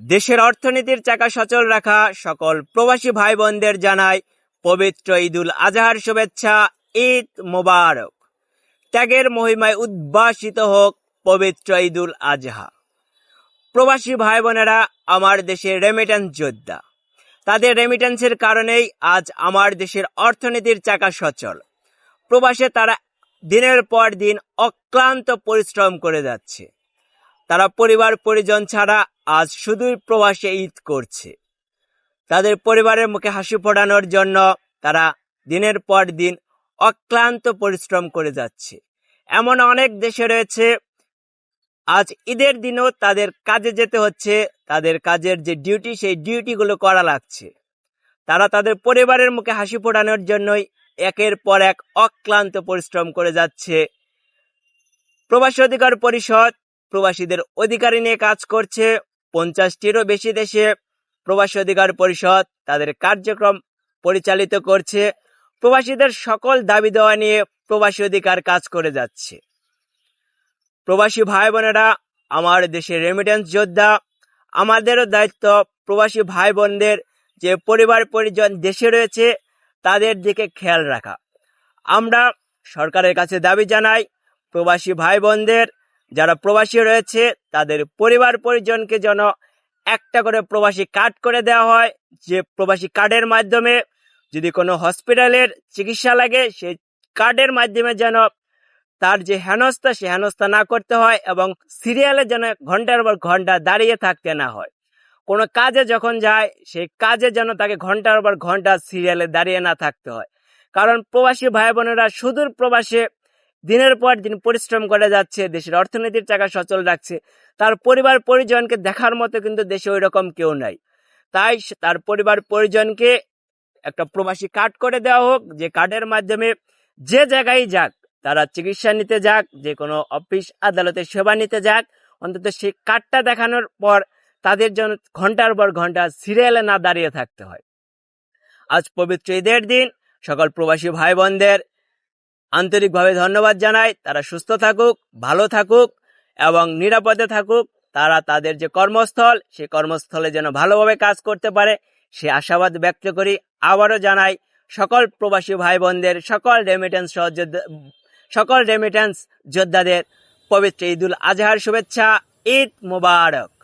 দেশের অর্থনীতির চাকা সচল রাখা সকল প্রবাসী ভাই বোনদের জানাই পবিত্র ঈদুল আজহার শুভেচ্ছা, ঈদ মোবারক। ত্যাগের মহিমায় উদ্ভাসিত হোক পবিত্র ঈদুল আজহা। প্রবাসী ভাই বোনেরা আমার দেশের রেমিটেন্স যোদ্ধা। তাদের রেমিটেন্সের কারণেই আজ আমার দেশের অর্থনীতির চাকা সচল। প্রবাসে তারা দিনের পর দিন অক্লান্ত পরিশ্রম করে যাচ্ছে। তারা পরিবার পরিজন ছাড়া আজ শুধুই প্রবাসে ঈদ করছে। তাদের পরিবারের মুখে হাসি ফোটানোর জন্য তারা দিনের পর দিন অক্লান্ত পরিশ্রম করে যাচ্ছে। এমন অনেক দেশে রয়েছে, আজ ঈদের দিনও তাদের কাজে যেতে হচ্ছে, তাদের কাজের যে ডিউটি, সেই ডিউটিগুলো করা লাগছে। তারা তাদের পরিবারের মুখে হাসি ফোটানোর জন্যই একের পর এক অক্লান্ত পরিশ্রম করে যাচ্ছে। প্রবাসী অধিকার পরিষদ প্রবাসীদের অধিকারী নিয়ে কাজ করছে। পঞ্চাশটিরও বেশি দেশে প্রবাসী অধিকার পরিষদ তাদের কার্যক্রম পরিচালিত করছে। প্রবাসীদের সকল দাবি দেওয়া নিয়ে প্রবাসী অধিকার কাজ করে যাচ্ছে। প্রবাসী ভাই বোনেরা আমার দেশের রেমিটেন্স যোদ্ধা, আমাদেরও দায়িত্ব প্রবাসী ভাই বোনদের যে পরিবার পরিজন দেশে রয়েছে, তাদের দিকে খেয়াল রাখা। আমরা সরকারের কাছে দাবি জানাই, প্রবাসী ভাই বোনদের যারা প্রবাসী রয়েছে, তাদের পরিবার পরিজনকে যেন একটা করে প্রবাসী কার্ড করে দেওয়া হয়। যে প্রবাসী কার্ডের মাধ্যমে যদি কোনো হসপিটালের চিকিৎসা লাগে, সেই কার্ডের মাধ্যমে যেন তার যে হেনস্থা, সে হেনস্থা না করতে হয় এবং সিরিয়ালে যেন ঘণ্টার পর ঘণ্টা দাঁড়িয়ে থাকতে না হয়। কোনো কাজে যখন যায়, সেই কাজে যেন তাকে ঘণ্টার পর ঘণ্টা সিরিয়ালে দাঁড়িয়ে না থাকতে হয়। কারণ প্রবাসী ভাই বোনেরা সুদূর প্রবাসে দিনের পর দিন পরিশ্রম করে যাচ্ছে, দেশের অর্থনীতির চাকা সচল রাখছে, তার পরিবার পরিজনকে দেখার মতো কিন্তু দেশে ওই রকম কেউ নাই। তাই তার পরিবার পরিজনকে একটা প্রবাসী কার্ড করে দেওয়া হোক, যে কার্ডের মাধ্যমে যে জায়গায় যাক, তারা চিকিৎসা নিতে যাক, যে কোনো অফিস আদালতে সেবা নিতে যাক, অন্তত সেই কার্ডটা দেখানোর পর তাদের জন্য ঘণ্টার পর ঘণ্টা সিরিয়ালে না দাঁড়িয়ে থাকতে হয়। আজ পবিত্র ঈদের দিন, সকল প্রবাসী ভাই বোনদের আন্তরিকভাবে ধন্যবাদ জানাই। তারা সুস্থ থাকুক, ভালো থাকুক এবং নিরাপদে থাকুক। তারা তাদের যে কর্মস্থল সেই কর্মস্থলে যেন ভালোভাবে কাজ করতে পারে, সে আশাবাদ ব্যক্ত করি। আবারও জানাই, সকল প্রবাসী ভাই বোনদের সকল রেমিটেন্স সকল রেমিটেন্স যোদ্ধাদের পবিত্র ঈদুল আজহার শুভেচ্ছা, ঈদ মুবারক।